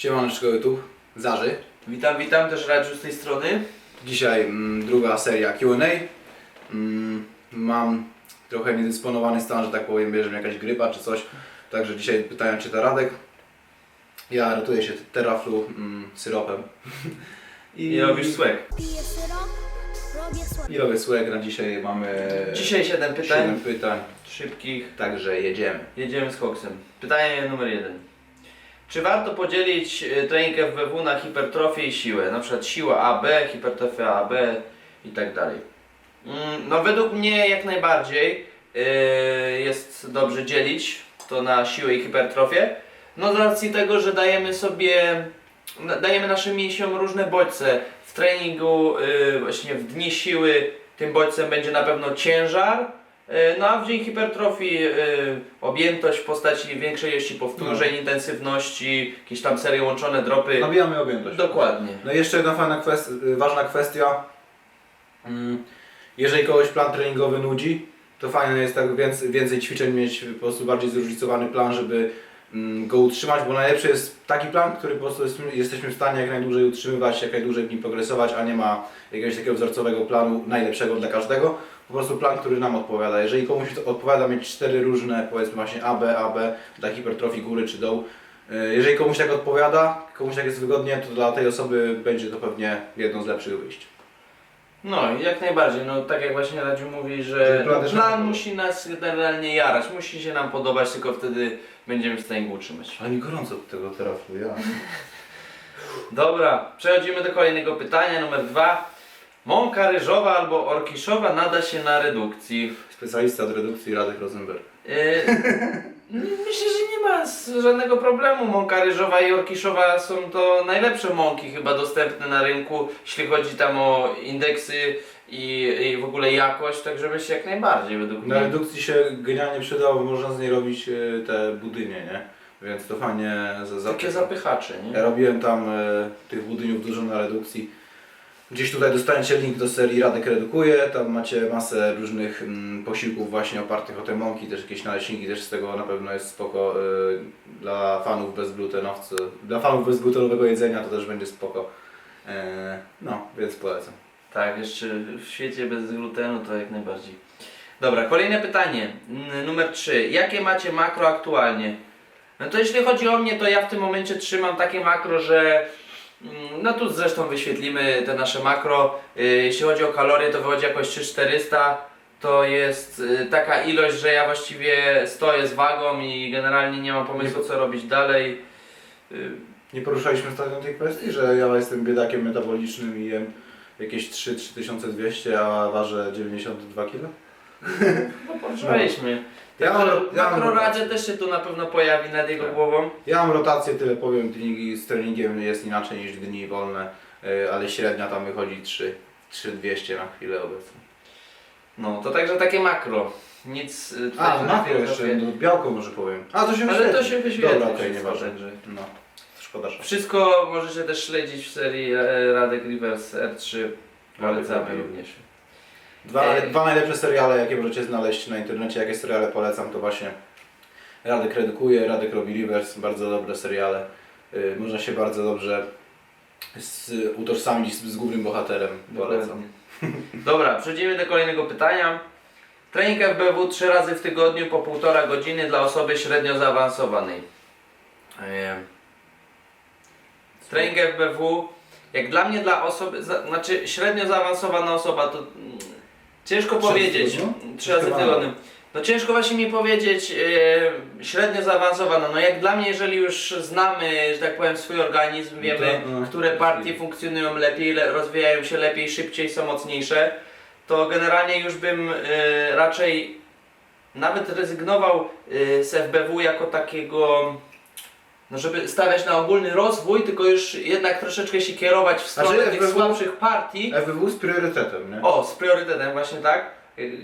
Siemaneczko YouTube, Zarzy. Witam, witam, też Radziu z tej strony. Dzisiaj mm, druga seria Q&A. Mm, mam trochę niedysponowany stan, że tak powiem, bierze mnie jakaś grypa czy coś. Także dzisiaj pytałem czyta Radek. Ja ratuję się teraflu mm, syropem. I robisz słek. Piję syrop, robię słodkie. I robię słek, na dzisiaj mamy Dzisiaj 7 pytań, 7 pytań. szybkich. Także jedziemy. Jedziemy z koksem. Pytanie numer jeden. Czy warto podzielić y, trening FBW na hipertrofię i siłę? Na przykład siła AB, hipertrofia AB i tak dalej. Mm, No według mnie jak najbardziej y, jest dobrze dzielić to na siłę i hipertrofię. No z racji tego, że dajemy sobie, dajemy naszym mięsiom różne bodźce. W treningu y, właśnie w dni siły tym bodźcem będzie na pewno ciężar, E, No a w dzień hipertrofii y, objętość w postaci większej ilości powtórzeń, intensywności, jakieś tam serie łączone dropy. Nabijamy objętość. Dokładnie. No i jeszcze jedna fajna kwestia, ważna kwestia. Mm, Jeżeli kogoś plan treningowy nudzi, to fajne jest tak więcej, więcej ćwiczeń mieć po prostu bardziej zróżnicowany plan, żeby go utrzymać, bo najlepszy jest taki plan, który po prostu jest, jesteśmy w stanie jak najdłużej utrzymywać, jak najdłużej w nim progresować, a nie ma jakiegoś takiego wzorcowego planu najlepszego dla każdego. Po prostu plan, który nam odpowiada. Jeżeli komuś odpowiada mieć cztery różne, powiedzmy właśnie AB, AB, dla hipertrofii góry czy dołu, y, jeżeli komuś tak odpowiada, komuś tak jest wygodnie, to dla tej osoby będzie to pewnie jedno z lepszych wyjść. No i jak najbardziej, no tak jak właśnie Radziu mówi, że plan też plan nam- musi nas generalnie jarać, musi się nam podobać, tylko wtedy będziemy w stanie go utrzymać. Ale mi gorąco od tego terafu, ja. Dobra, przechodzimy do kolejnego pytania, numer dwa. Mąka ryżowa albo orkiszowa nada się na redukcji. Specjalista od redukcji Radek Rosenberg. Yy, Myślę, że nie ma s- żadnego problemu. Mąka ryżowa i orkiszowa są to najlepsze mąki chyba dostępne na rynku, jeśli chodzi tam o indeksy i, i w ogóle jakość, także myślę jak najbardziej według Na mnie. redukcji się genialnie przydało, bo można z niej robić e, te budynie, nie? Więc to fajnie za, Takie zapycha. zapychacze, Ja nie? robiłem tam e, tych budyniów dużo na redukcji. Gdzieś tutaj dostaniecie link do serii Radek Redukuje, tam macie masę różnych mm, posiłków właśnie opartych o te mąki, też jakieś naleśniki, też z tego na pewno jest spoko e, dla fanów bezglutenowców, dla fanów bezglutenowego jedzenia to też będzie spoko. E, no, więc polecam. Tak, jeszcze w świecie bez glutenu to jak najbardziej. Dobra, kolejne pytanie. Numer 3. Jakie macie makro aktualnie? No to jeśli chodzi o mnie, to ja w tym momencie trzymam takie makro, że no tu zresztą wyświetlimy te nasze makro. Y, Jeśli chodzi o kalorie, to wychodzi jakoś 3400. To jest y, taka ilość, że ja właściwie stoję z wagą i generalnie nie mam pomysłu co robić dalej. Y, Nie poruszaliśmy ostatnio tej kwestii, że ja jestem biedakiem metabolicznym i jem jakieś 3-3200, a ważę 92 kg? No poruszyliśmy. Ja mam- ja mam makroradzie też się tu na pewno pojawi nad jego Tak. głową. Ja mam rotację, tyle powiem, treningi z treningiem jest inaczej niż dni wolne, y, ale średnia tam wychodzi 3, 3200 na chwilę obecną. No, to także takie makro. Nic y, tutaj A, makro jeszcze, filozofii. no, białko może powiem. A, to się Ale wyświetli. to się wyświetli Dobra, okej, wszystko, nieważne. także. No, szkoda, że... Wszystko możecie też śledzić w serii e, Radek Rivers R3. Polecamy również. Dwa, Ej. dwa najlepsze seriale, jakie możecie znaleźć na internecie, jakie seriale polecam, to właśnie Radek redukuje, Radek robi reverse, bardzo dobre seriale. Y, można się bardzo dobrze z, utożsamić z, z głównym bohaterem, polecam. Dobra, przechodzimy do kolejnego pytania. Trening FBW trzy razy w tygodniu po półtora godziny dla osoby średnio zaawansowanej. E, Trening FBW, jak dla mnie, dla osoby, za, znaczy średnio zaawansowana osoba, to mm, ciężko powiedzieć. Trzy razy w Chyba tygodniu. No ciężko właśnie mi powiedzieć, e, średnio zaawansowana. No jak dla mnie, jeżeli już znamy, że tak powiem, swój organizm, No wiemy, to, no, które partie funkcjonują lepiej, le, rozwijają się lepiej, szybciej, są mocniejsze, to generalnie już bym e, raczej nawet rezygnował e, z FBW jako takiego, no żeby stawiać na ogólny rozwój, tylko już jednak troszeczkę się kierować w stronę Znaczy, tych FBW słabszych partii. FWW z priorytetem, nie? O, z priorytetem właśnie tak.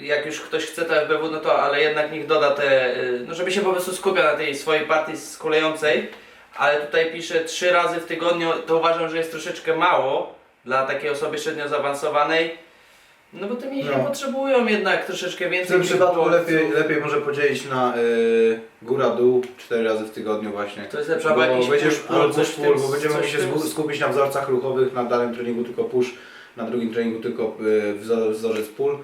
Jak już ktoś chce to FBW, no to ale jednak niech doda te, y, no żeby się po prostu skupiał na tej swojej partii skulejącej. Ale tutaj pisze trzy razy w tygodniu, to uważam, że jest troszeczkę mało dla takiej osoby średnio zaawansowanej. No bo te mięśnie No. potrzebują jednak troszeczkę W więcej. tym tych przypadku bodźców. lepiej, lepiej może podzielić na y, góra-dół, cztery razy w tygodniu właśnie. To jest lepsze, albo jakiś będziesz push, albo coś push, w tym- bo będziemy coś się w tym- zgu- skupić na wzorcach ruchowych, na danym treningu tylko push, na drugim treningu tylko y, wzor- wzorzec pull.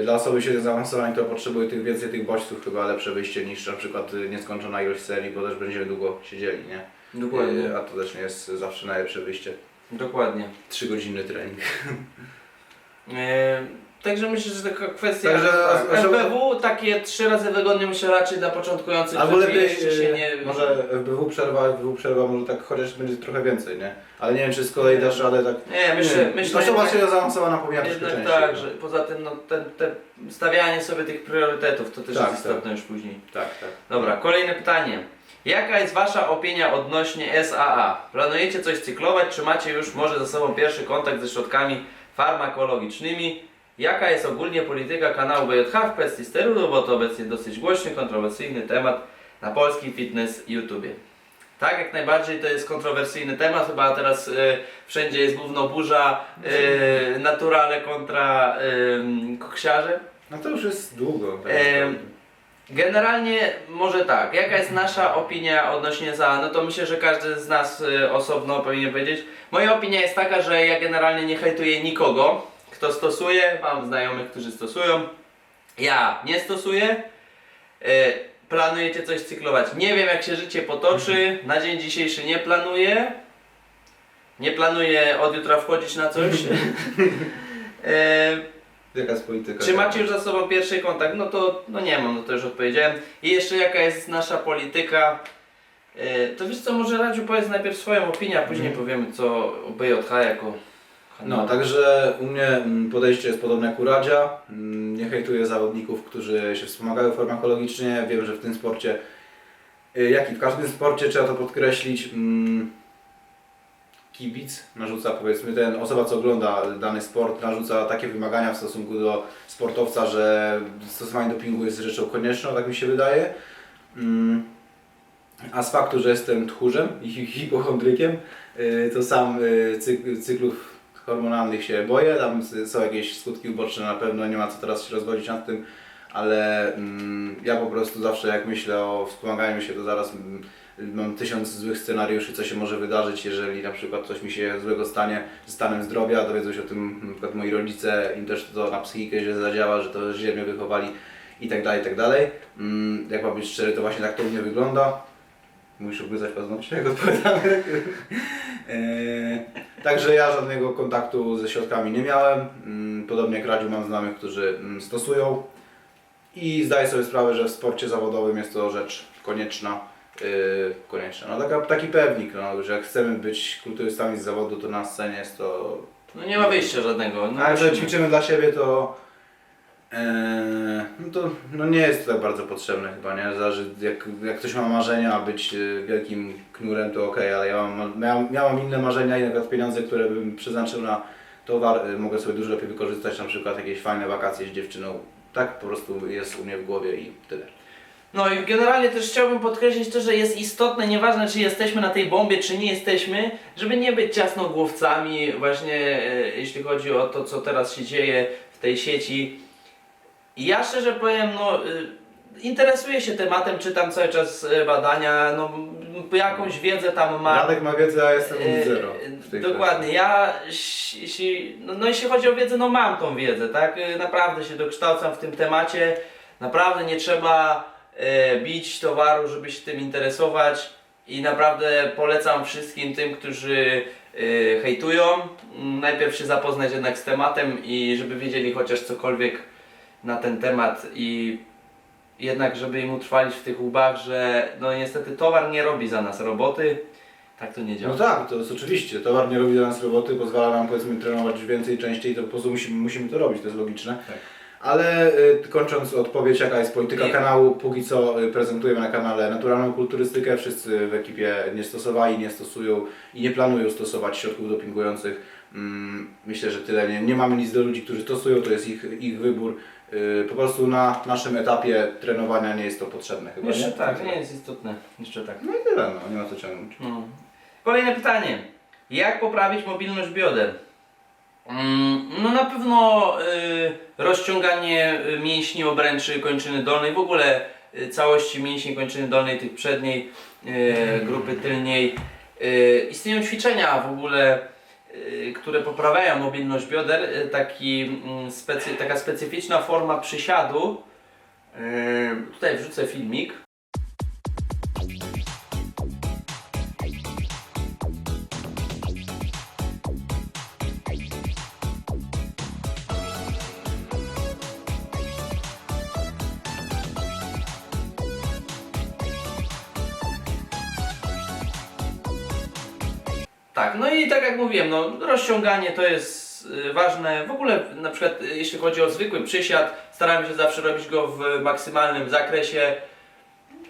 Y, Dla osoby średnio zaawansowanej, która potrzebuje tych więcej tych bodźców, chyba lepsze wyjście niż na przykład y, nieskończona ilość serii, bo też będziemy długo siedzieli, nie? Dokładnie. Y, A to też nie jest zawsze najlepsze wyjście. Dokładnie. 3 godzinny trening. E, Także myślę, że taka kwestia Także, tak, FBW takie trzy razy w tygodniu myślę raczej dla początkujących, Albo lepiej, jeszcze się nie... może FBW przerwa, FBW przerwa może tak chociaż będzie trochę więcej, nie? Ale nie wiem czy z kolei dasz radę tak... Nie, myślę, nie, myślę Osoba średnio zaawansowana powinna troszkę częściej. tak, no. że poza tym no, ten, te stawianie sobie tych priorytetów to też Tak, jest tak. istotne już później. Tak, tak. Dobra, kolejne pytanie. Jaka jest Wasza opinia odnośnie SAA? Planujecie coś cyklować, czy macie już może ze sobą pierwszy kontakt ze środkami farmakologicznymi? Jaka jest ogólnie polityka kanału BJH w kwestii steroidów, bo to obecnie dosyć głośny, kontrowersyjny temat na polskim fitness YouTubie. Tak, jak najbardziej to jest kontrowersyjny temat, chyba teraz y, wszędzie jest główno burza, y, naturale kontra y, koksiarze. No to już jest długo. tak naprawdę. Generalnie może tak, jaka jest nasza opinia odnośnie za, no to myślę, że każdy z nas y, osobno powinien powiedzieć. Moja opinia jest taka, że ja generalnie nie hejtuję nikogo, kto stosuje, mam znajomych, którzy stosują. Ja nie stosuję. Y, planujecie coś cyklować. Nie wiem jak się życie potoczy, na dzień dzisiejszy nie planuję. Nie planuję od jutra wchodzić na coś. Y, Jaka jest polityka? czy macie już za sobą pierwszy kontakt? No to no nie mam, no to już odpowiedziałem. I jeszcze jaka jest nasza polityka? E, To wiesz co, może Radziu powiedz najpierw swoją opinię, a później powiemy co o BJH jako No, także u mnie mm, podejście jest podobne jak u Radzia. Mm, Nie hejtuję zawodników, którzy się wspomagają farmakologicznie. Wiem, że w tym sporcie, y, jak i w każdym sporcie, trzeba to podkreślić, mm, kibic narzuca, powiedzmy, ten osoba, co ogląda dany sport, narzuca takie wymagania w stosunku do sportowca, że stosowanie dopingu jest rzeczą konieczną, tak mi się wydaje. Mm, A z faktu, że jestem tchórzem i hi- hipochondrykiem, y, to sam y, cyk- cyklów hormonalnych się boję. Tam są jakieś skutki uboczne na pewno, nie ma co teraz się rozwodzić nad tym, ale mm, ja po prostu zawsze jak myślę o wspomaganiu się, to zaraz mm, mam tysiąc złych scenariuszy, co się może wydarzyć, jeżeli na przykład coś mi się złego stanie z stanem zdrowia, dowiedzą się o tym na przykład moi rodzice, im też to na psychikę źle zadziała, że to źle mnie wychowali i tak dalej, i tak dalej. Mm, Jak mam być szczery, to właśnie tak to u mnie wygląda. Musisz obgryzać paznokcie, jak odpowiadamy. Eee, Także ja żadnego kontaktu ze środkami nie miałem. Mm, Podobnie jak Radziu mam znajomych, którzy mm, stosują. I zdaję sobie sprawę, że w sporcie zawodowym jest to rzecz konieczna. Yy, konieczna. No taka, taki pewnik, no, że jak chcemy być kulturystami z zawodu, to na scenie jest to No nie ma wyjścia żadnego. No a jak że ćwiczymy dla siebie, to, e, no to no nie jest to tak bardzo potrzebne chyba, nie? Zależy, jak, jak ktoś ma marzenia być e, wielkim knurem, to okej, ale ja mam, miałem, miałem inne marzenia i na przykład pieniądze, które bym przeznaczył na towar, e, mogę sobie dużo lepiej wykorzystać, na przykład jakieś fajne wakacje z dziewczyną. Tak po prostu jest u mnie w głowie i tyle. No i generalnie też chciałbym podkreślić to, że jest istotne, nieważne czy jesteśmy na tej bombie, czy nie jesteśmy, żeby nie być ciasnogłowcami właśnie e, jeśli chodzi o to, co teraz się dzieje w tej sieci. Ja szczerze powiem, no y, interesuję się tematem, czytam cały czas e, badania, no m, jakąś wiedzę tam mam. Radek ma wiedzę, a jestem od zero. w tej Dokładnie, ja ś- jeśli, no, no jeśli chodzi o wiedzę, no mam tą wiedzę, tak? Y, Naprawdę się dokształcam w tym temacie. Naprawdę nie trzeba e, bić towaru, żeby się tym interesować. I naprawdę polecam wszystkim tym, którzy e, hejtują, m, najpierw się zapoznać jednak z tematem i żeby wiedzieli chociaż cokolwiek na ten temat i jednak żeby im utrwalić w tych łbach, że no niestety towar nie robi za nas roboty. Tak to nie działa. No tak, to jest oczywiście. Towar nie robi dla nas roboty, pozwala nam powiedzmy trenować więcej, częściej, to po prostu musimy, musimy to robić, to jest logiczne. Tak. Ale y, kończąc odpowiedź, jaka jest polityka I- kanału, póki co y, prezentujemy na kanale naturalną kulturystykę. Wszyscy w ekipie nie stosowali, nie stosują i nie planują stosować środków dopingujących. Mm, myślę, że tyle. Nie, nie mamy nic do ludzi, którzy stosują, to jest ich, ich wybór. Y, po prostu na naszym etapie trenowania nie jest to potrzebne chyba. Jeszcze nie? tak, to nie jest istotne. Jeszcze tak. No i tyle, no, nie ma co ciągnąć. No. Kolejne pytanie. Jak poprawić mobilność bioder? Mm, no na pewno y, rozciąganie y, mięśni obręczy kończyny dolnej, w ogóle y, całości mięśni kończyny dolnej, tych przedniej, y, grupy tylniej. Y, Istnieją ćwiczenia w ogóle, które poprawiają mobilność bioder. Y, Taki, mm, specy, taka specyficzna forma przysiadu. Y, Tutaj wrzucę filmik. Tak, no i tak jak mówiłem, no, rozciąganie to jest y, ważne. W ogóle na przykład y, jeśli chodzi o zwykły przysiad, staramy się zawsze robić go w maksymalnym zakresie.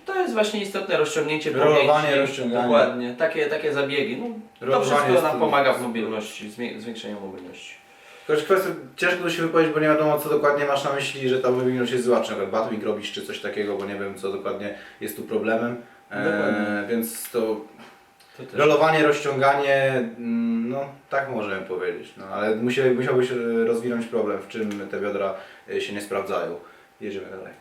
To jest właśnie istotne rozciągnięcie Rolowanie, pomięśni. rozciąganie. Dokładnie, takie, takie zabiegi. No, to Rolowanie wszystko jest nam pomaga w mobilności, zwię- zwiększeniu mobilności. Tylko, że kwestia, ciężko tu się wypowiedzieć, bo nie wiadomo co dokładnie masz na myśli, że ta mobilność jest zła, czy na przykład batwing robisz, czy coś takiego, bo nie wiem co dokładnie jest tu problemem. Dokładnie. E, więc to. Rolowanie, rozciąganie, mm, no tak możemy powiedzieć, no ale musi, musiałbyś e, rozwinąć problem, w czym te biodra e, się nie sprawdzają. Jedziemy dalej.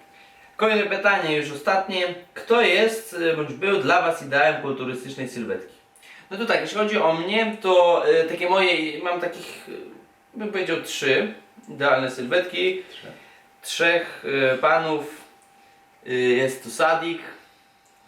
Kolejne pytanie, już ostatnie. Kto jest y, bądź był dla Was ideałem kulturystycznej sylwetki? No to tak, jeśli chodzi o mnie, to takie moje, mam takich, bym powiedział trzy idealne sylwetki. Trzech y, panów. Jest tu Sadik,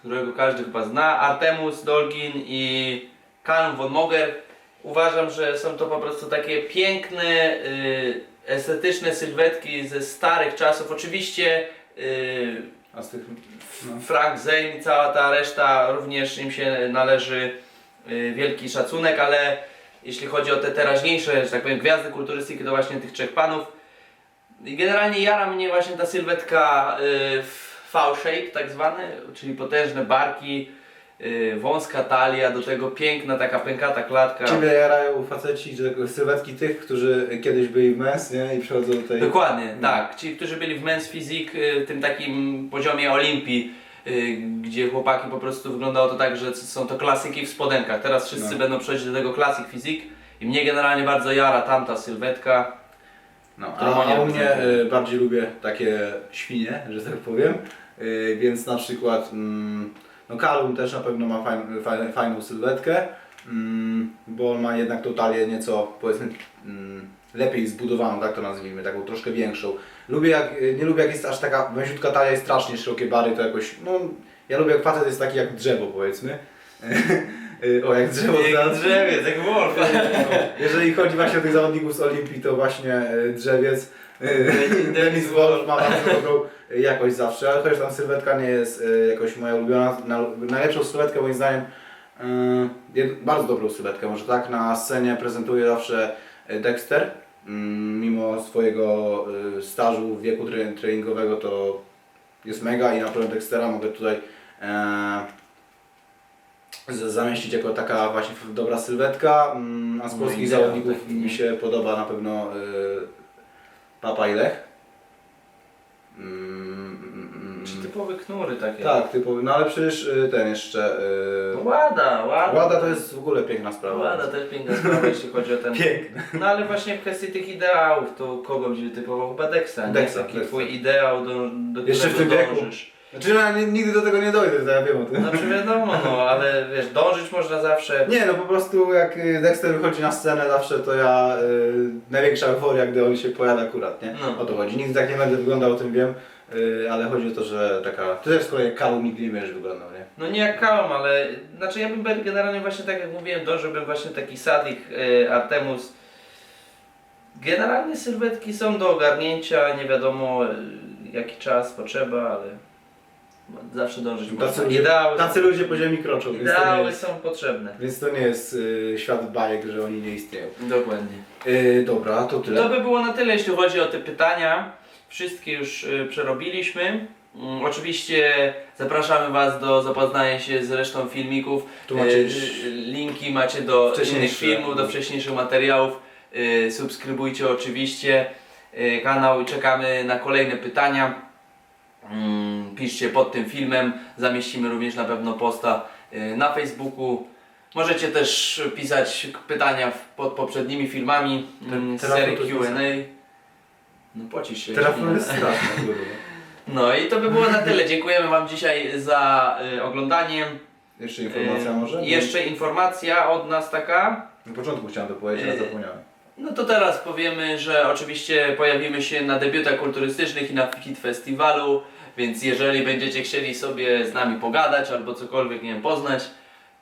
którego każdy chyba zna, Artemus Dolgin i Kalm von Moger. Uważam, że są to po prostu takie piękne, y, estetyczne sylwetki ze starych czasów. Oczywiście y, A z tych, no. Frank Zane i cała ta reszta również im się należy y, wielki szacunek, ale jeśli chodzi o te teraźniejsze, że tak powiem, gwiazdy kulturystyki, to właśnie tych trzech panów. I Generalnie jara mnie właśnie ta sylwetka y, V-shape tak zwany, czyli potężne barki, y, wąska talia, do tego piękna taka pękata klatka. Ciebie jarają faceci, że sylwetki tych, którzy kiedyś byli w mens, nie? I przychodzą tej... Dokładnie, No. tak. Ci, którzy byli w Men's Physique, y, tym takim poziomie Olimpii, y, gdzie chłopaki po prostu wyglądało to tak, że c- są to klasyki w spodenkach. Teraz wszyscy No. będą przechodzić do tego Classic Physique i mnie generalnie bardzo jara tamta sylwetka. No, którą a, oni a u mnie reprezentują. y, bardziej lubię takie świnie, że tak powiem. Y, więc na przykład mm, no Kalum też na pewno ma fajn, fajn, fajną sylwetkę, mm, bo on ma jednak tą talię nieco powiedzmy mm, lepiej zbudowaną, tak to nazwijmy, taką troszkę większą. Lubię jak, y, nie lubię jak jest aż taka wąziutka talia i strasznie szerokie bary, to jakoś, no ja lubię jak facet jest taki jak drzewo powiedzmy. Y, o jak drzewo zaraz- drzewiec, jak wolf. jeżeli chodzi właśnie o tych zawodników z Olimpii, to właśnie drzewiec. Denis Wolf ma bardzo dobrą jakość zawsze, ale chociaż tam sylwetka nie jest e, jakoś moja ulubiona. Na, najlepszą sylwetkę moim zdaniem, jed- bardzo dobrą sylwetkę, może tak, na scenie prezentuje zawsze e, Dexter. Mm, Mimo swojego stażu, wieku tre- treningowego to jest mega i na pewno Dextera mogę tutaj zamieścić jako taka właśnie dobra sylwetka, mm, a z No, polskich zawodników taki, mi się podoba na pewno Papa i Lech. Czy typowe knury takie. tak, typowy, no ale przecież y, ten jeszcze, No y, Łada, łada. Łada to jest w ogóle piękna sprawa. Łada też piękna sprawa, jeśli chodzi o ten... Piękna. No ale właśnie w kwestii tych ideałów, to kogo będzie typował? Chyba Dexa, nie? Dexa, Taki Dexa. twój ideał, do, do Jeszcze w którego tym wieku. dążysz. Znaczy no, ja nigdy do tego nie dojdę, to ja wiem o tym. Znaczy wiadomo, no ale wiesz, dążyć można zawsze. Nie, no po prostu jak y, Dexter wychodzi na scenę zawsze, to ja y, największa euforia, gdy on się pojawia akurat, nie? No. O to chodzi. Nigdy tak nie będę wyglądał, o tym wiem, y, ale chodzi o to, że taka... To też z kolei jak Kalu nigdy nie będziesz wyglądał, nie? No nie jak Kalm, ale znaczy ja bym generalnie właśnie tak jak mówiłem, dążyłbym właśnie taki Sadik, y, Artemus. Generalnie sylwetki są do ogarnięcia, nie wiadomo y, jaki czas potrzeba, ale zawsze dążyć Tacy można. ludzie, Ideały, tacy ludzie po ziemi kroczą, więc to, nie ideały jest, są potrzebne. więc to nie jest y, świat bajek, że oni nie istnieją. Dokładnie. Y, dobra, to tyle. To by było na tyle, jeśli chodzi o te pytania. Wszystkie już y, przerobiliśmy. Mm, Oczywiście zapraszamy Was do zapoznania się z resztą filmików. Tu macie już y, linki macie do innych filmów, do wcześniejszych materiałów. Y, Subskrybujcie oczywiście kanał i czekamy na kolejne pytania. Mm, Piszcie pod tym filmem. Zamieścimy również na pewno posta na Facebooku. Możecie też pisać pytania pod poprzednimi filmami mm, z serii Q&A. No pocisz się. Telefon jest straszny. kurwa. No i to by było na tyle. Dziękujemy Wam dzisiaj za y, oglądanie. Jeszcze informacja Y, może? Jeszcze informacja od nas taka. Na początku chciałem to powiedzieć, ale Y, zapomniałem. No to teraz powiemy, że oczywiście pojawimy się na debiutach kulturystycznych i na Hit Festiwalu, więc jeżeli będziecie chcieli sobie z nami pogadać albo cokolwiek, nie wiem, poznać,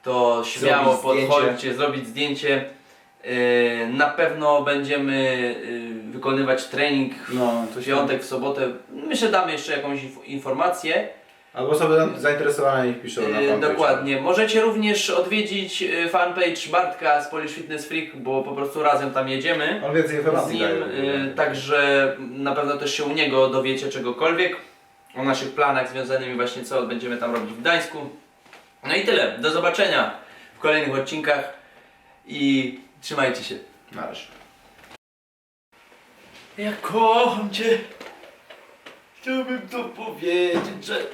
to śmiało Zrobić zdjęcie. podchodźcie, zrobić zdjęcie. Yy, Na pewno będziemy yy, wykonywać trening w No, coś piątek, w sobotę. Myślę, damy jeszcze jakąś inf- informację. Albo osoby zainteresowane niech piszą na Yy, fanpage'u. Dokładnie. Możecie również odwiedzić yy, fanpage Bartka z Polish Fitness Freak, bo po prostu razem tam jedziemy On więcej z informacji nim, daje. y, także na pewno też się u niego dowiecie czegokolwiek o naszych planach związanymi właśnie co będziemy tam robić w Gdańsku. No i tyle. Do zobaczenia w kolejnych odcinkach i trzymajcie się. Na. Ja kocham Cię. Chciałbym to powiedzieć, że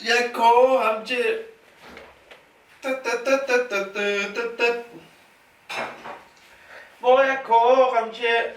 ja kocham Cię. Ta, ta, ta, ta, ta, ta, ta, ta. Bo ja kocham Cię.